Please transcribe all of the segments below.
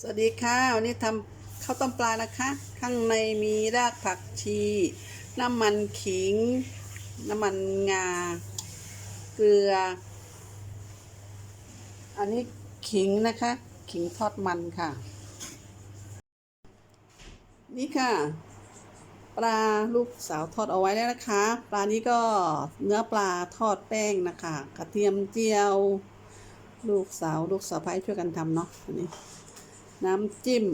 สวัสดีค่ะ วันนี้ทำข้าวต้มปลานะคะ ข้างในมีรากผักชี น้ำมันขิง น้ำมันงา เกลือ อันนี้ขิงนะคะ ขิงทอดมันค่ะ นี่ค่ะ ปลาลูกสาวทอดเอาไว้แล้วนะคะ ปลานี้ก็เนื้อปลาทอดแป้งนะคะ กระเทียมเจียว ลูกสาวลูกสาวพายช่วยกันทำเนาะอันนี้ น้ำจิ้ม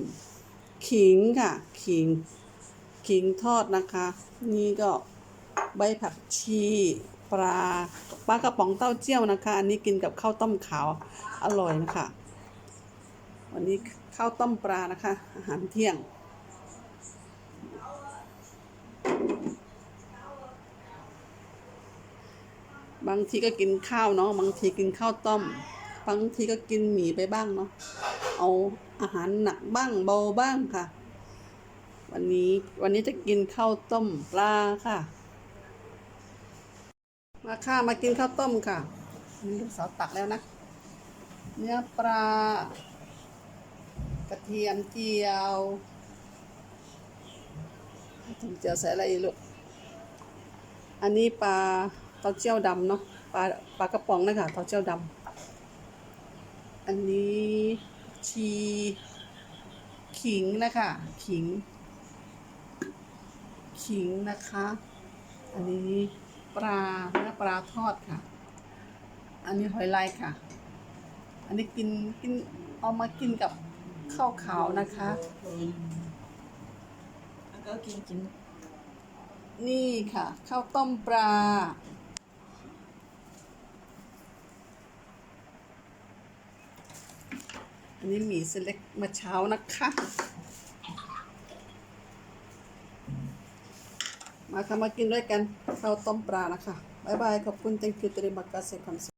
ขิงค่ะ ขิง ขิงทอดนะคะ นี่ก็ใบผักชีปลาปลากระป๋องเต้าเจี้ยวนะคะ อันนี้กินกับข้าวต้มขาวอร่อยนะคะ วันนี้ข้าวต้มปลานะคะ อาหารเที่ยง บางทีก็กินข้าวเนาะบางทีกินข้าวต้ม บางทีก็กินหมี่ไปบ้างเนาะ เอาอาหารหนักบ้างเบาบ้างค่ะ วันนี้วันนี้จะกินข้าวต้มปลาค่ะ มาค่ะมากินข้าวต้มค่ะนี่ลูกสาวตักแล้วนะ เนื้อปลากระเทียมเจียวถึงเจียวใส่อะไรลูก อันนี้ปลาเต้าเจี้ยวดำเนาะปลาปลากระป๋องนะคะเต้าเจี้ยวดำ อันนี้ ชี ขิงนะคะ ขิง ขิงนะคะ อันนี้ปลาเนื้อปลาทอดค่ะ อันนี้หอยลายค่ะ อันนี้กินกินเอามากินกับข้าวขาวนะคะแล้วก็กินกิน นี่ค่ะข้าวต้มปลา อันนี้หมี่เสนเล็กมาเช้านะคะ มาค่ะมากินด้วยกันข้าวต้มปลานะคะ บ๊ายบาย ขอบคุณ thank you ตรีมักาเซคอน